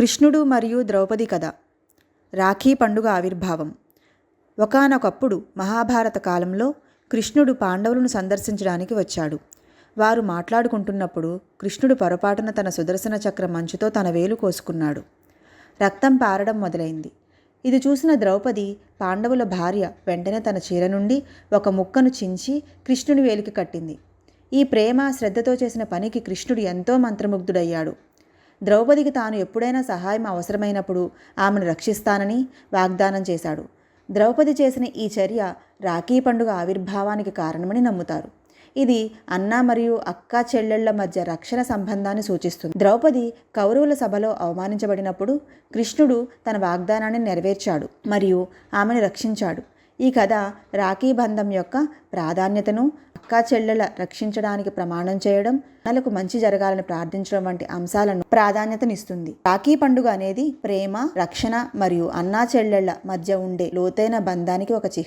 కృష్ణుడు మరియు ద్రౌపది కథ. రాఖీ పండుగ ఆవిర్భావం. ఒకానొకప్పుడు మహాభారత కాలంలో కృష్ణుడు పాండవులను సందర్శించడానికి వచ్చాడు. వారు మాట్లాడుకుంటున్నప్పుడు కృష్ణుడు పొరపాటున తన సుదర్శన చక్ర మంచుతో తన వేలు కోసుకున్నాడు. రక్తం పారడం మొదలైంది. ఇది చూసిన ద్రౌపది పాండవుల భార్య వెంటనే తన చీర నుండి ఒక ముక్కను చించి కృష్ణుని వేలికి కట్టింది. ఈ ప్రేమ శ్రద్ధతో చేసిన పనికి కృష్ణుడు ఎంతో మంత్రముగ్ధుడయ్యాడు. ద్రౌపదికి తాను ఎప్పుడైనా సహాయం అవసరమైనప్పుడు ఆమెను రక్షిస్తానని వాగ్దానం చేశాడు. ద్రౌపది చేసిన ఈ చర్య రాఖీ పండుగ ఆవిర్భావానికి కారణమని నమ్ముతారు. ఇది అన్న మరియు అక్క చెల్లెళ్ళ మధ్య రక్షణ సంబంధాన్ని సూచిస్తుంది. ద్రౌపది కౌరవుల సభలో అవమానించబడినప్పుడు కృష్ణుడు తన వాగ్దానాన్ని నెరవేర్చాడు మరియు ఆమెను రక్షించాడు. ఈ కథ రాఖీ బంధం యొక్క ప్రాధాన్యతను అక్కా చెల్లెల రక్షించడానికి ప్రమాణం చేయడం అన్నలకు మంచి జరగాలని ప్రార్థించడం వంటి అంశాలను ప్రాధాన్యతనిస్తుంది. రాఖీ పండుగ అనేది ప్రేమ రక్షణ మరియు అన్నా చెల్లెళ్ళ మధ్య ఉండే లోతైన బంధానికి ఒక చిహ్నం.